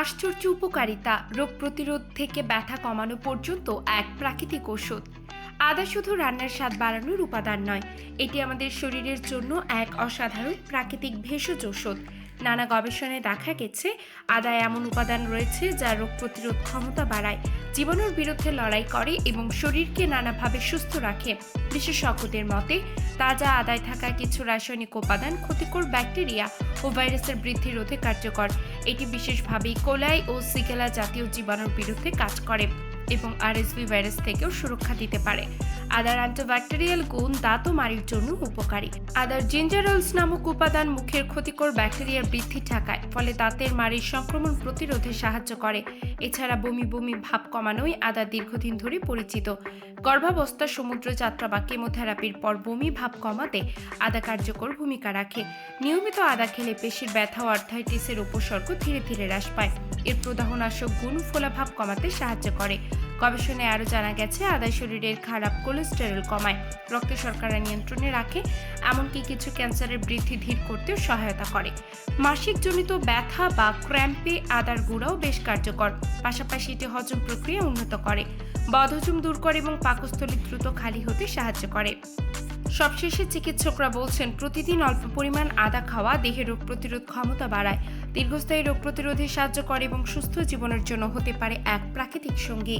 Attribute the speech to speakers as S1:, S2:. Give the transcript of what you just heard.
S1: আশ্চর্য উপকারিতা রোগ প্রতিরোধ থেকে ব্যথা কমানো পর্যন্ত এক প্রাকৃতিক ওষুধ আদা শুধু রান্নার স্বাদ বাড়ানোর উপাদান নয়, এটি আমাদের শরীরের জন্য এক অসাধারণ প্রাকৃতিক ভেষজ ওষুধ নানা গবেষণায় দেখা গেছে, আদায় এমন উপাদান রয়েছে যা রোগ প্রতিরোধ ক্ষমতা বাড়ায়, জীবাণুর বিরুদ্ধে লড়াই করে এবং শরীরকে নানাভাবে সুস্থ রাখে। বিশেষজ্ঞদের মতে, তাজা আদায় থাকা কিছু রাসায়নিক উপাদান ক্ষতিকর ব্যাকটেরিয়া ও ভাইরাসের বৃদ্ধি রোধে কার্যকর। এটি বিশেষভাবে কোলাই ও সিকেলা জাতীয় জীবাণুর বিরুদ্ধে কাজ করে এবং আরএসভি ভাইরাস থেকেও সুরক্ষা দিতে পারে। আদার অ্যান্টিব্যাকটেরিয়াল গুণ দাঁত ও মাড়ির জন্য উপকারী। আদার জিঞ্জারলস নামক উপাদান মুখের ক্ষতিকর ব্যাকটেরিয়ার বৃদ্ধি ঠেকায়, ফলে দাঁতের মাড়ির সংক্রমণ প্রতিরোধে সাহায্য করে। এছাড়া বমি বমি, ভাব কমানোই আদা দীর্ঘদিন ধরে পরিচিত। গর্ভাবস্থা সমুদ্র যাত্রা বা কেমোথেরাপির পর বমি, ভাব কমাতে আদা কার্যকর ভূমিকা রাখে। নিয়মিত আদা খেলে পেশির ব্যথা ও আর্থাইটিসের উপসর্গ ধীরে ধীরে হ্রাস পায়। এর প্রদাহনাশক গুণ ফোলাভাব কমাতে সাহায্য করে। গবেষণায় আরও জানা গেছে, আদায় শরীরের খারাপ কোলেস্টেরল কমায়। রক্ত শর্করা নিয়ন্ত্রণে রাখে, এমনকি কিছু ক্যান্সারের বৃদ্ধি ধীর করতেও সহায়তা করে। মাসিক জনিত ব্যথা বা ক্র্যাম্পে আদার গুঁড়াও বেশ কার্যকর, পাশাপাশি এটি হজম প্রক্রিয়া উন্নত করে। বদহজম দূর করে এবং পাকস্থলী দ্রুত খালি হতে সাহায্য করে। সবশেষে চিকিৎসকরা বলছেন, প্রতিদিন অল্প পরিমাণ আদা খাওয়া দেহের রোগ প্রতিরোধ ক্ষমতা বাড়ায়। দীর্ঘস্থায়ী রোগ প্রতিরোধে সাহায্য করে এবং সুস্থ জীবনের জন্য হতে পারে এক প্রাকৃতিক সঙ্গী।